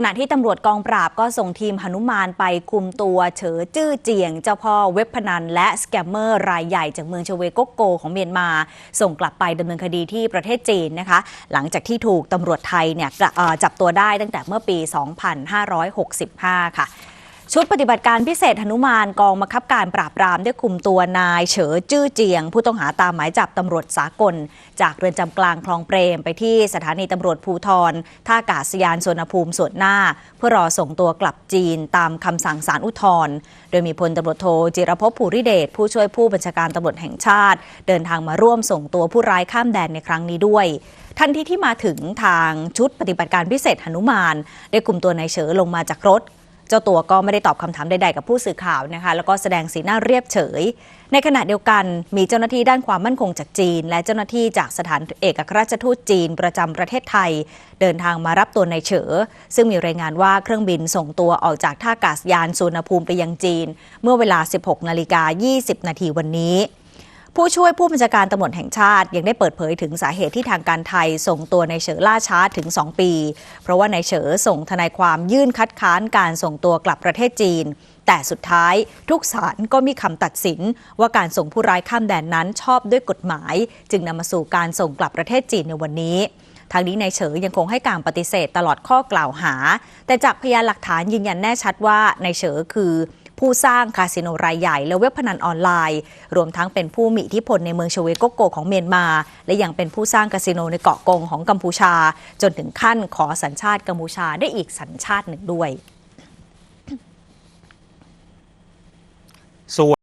ขณะที่ตำรวจกองปราบก็ส่งทีมหนุมานไปคุมตัวเฉอจื้อเจียง เจ้าพ่อเว็บพนัน และสแกมเมอร์รายใหญ่จากเมืองชเวโกโก ของเมียนมา ส่งกลับไปดำเนินคดีที่ประเทศจีนนะคะ หลังจากที่ถูกตำรวจไทยเนี่ยจับตัวได้ตั้งแต่เมื่อปี 2565 ค่ะ ชุดปฏิบัติการพิเศษหนุมานกองบังคับการปราบปรามได้คุมตัวนายเฉอจื้อเจียง ผู้ต้องหาตามหมายจับตำรวจสากล จากเรือนจำกลางคลองเปรม ไปที่สถานีตำรวจภูทรท่าอากาศยานสวนภูมิส่วนหน้า เพื่อรอส่งตัวกลับจีนตามคำสั่งศาลอุทธรณ์โดยมีพลตำรวจโทจิรพภูริเดชผู้ช่วยผู้บัญชาการตำรวจแห่งชาติ เดินทางมาร่วมส่งตัวผู้ร้ายข้ามแดนในครั้งนี้ด้วยทันทีที่มาถึงทางชุดปฏิบัติการพิเศษหนุมาน ได้คุมตัวนายเฉอลงมาจากรถ เจ้าตัวก็ไม่ได้ตอบคำถามใดๆกับผู้สื่อข่าวนะคะ แล้วก็แสดงสีหน้าเรียบเฉย ในขณะเดียวกันมีเจ้าหน้าที่ด้านความมั่นคงจากจีน และเจ้าหน้าที่จากสถานเอกอัครราชทูตจีนประจำประเทศไทย เดินทางมารับตัวนายเฉอ ซึ่งมีรายงานว่าเครื่องบินส่งตัวออกจากท่าอากาศยานสุวรรณภูมิไปยังจีน เมื่อเวลา 16นาฬิกา20 นาทีวันนี้ ผู้ช่วยผู้บัญชาการตำรวจแห่งชาติ ยังได้เปิดเผยถึงสาเหตุที่ทางการไทยส่งตัวในเฉอล่าช้าถึง 2 ปี เพราะว่านายเฉอส่งทนายความยื่นคัดค้านการส่งตัวกลับประเทศจีน แต่สุดท้ายทุกศาลก็มีคำตัดสิน ว่าการส่งผู้ร้ายข้ามแดนนั้นชอบด้วยกฎหมาย จึงนำมาสู่การส่งกลับประเทศจีนในวันนี้ทางนี้นายเฉยยังคงให้การปฏิเสธตลอดข้อกล่าวหา แต่จากพยานหลักฐานยืนยันแน่ชัดว่านายเฉยคือ ผู้สร้างคาสิโนรายใหญ่ และเว็บพนันออนไลน์ รวมทั้งเป็นผู้มีอิทธิพลในเมืองชเวโกโกของเมียนมา และยังเป็นผู้สร้างคาสิโนในเกาะกงของกัมพูชา จนถึงขั้นขอสัญชาติกัมพูชาได้อีกสัญชาติหนึ่งด้วยส่วน